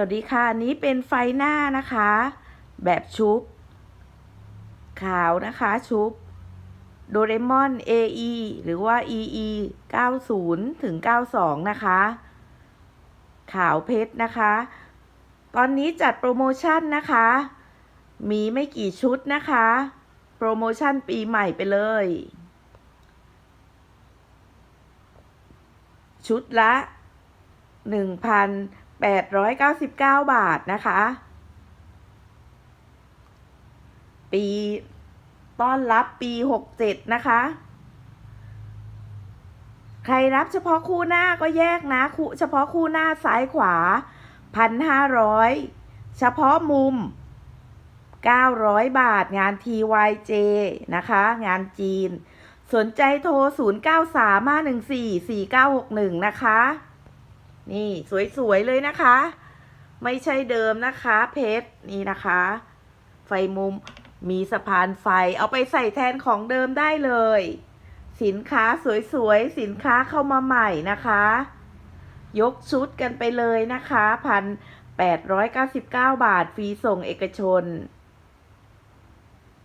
วัสดีค่ะอันนี้เป็นไฟหน้านะคะ แบบชุบ ขาวนะคะชุบโดเรมอน AE หรือว่า EE 90 ถึง 92 นะคะ ขาวเพชรนะคะ ตอนนี้จัดโปรโมชั่นนะคะ มีไม่กี่ชุดนะคะ โปรโมชั่นปีใหม่ไปเลย ชุดละ 899 บาทนะคะ ปีต้อนรับปี 67 นะคะ ใครรับเฉพาะคู่หน้าก็แยกนะคู่เฉพาะคู่หน้าซ้ายขวา 1,500 เฉพาะมุม 900 บาทงาน TYJ นะคะ งานจีน สนใจโทร 0935144961 นะคะ นี่สวยๆเลยนะคะ ไม่ใช่เดิมนะคะ เพชรนี่นะคะ ไฟมุมมีสะพานไฟเอาไปใส่แทนของเดิมได้เลย สินค้าสวยๆสินค้าเข้ามาใหม่นะคะ ยกชุดกันไปเลยนะคะพันแปดร้อยเก้าสิบเก้าบาทฟรีส่งเอกชน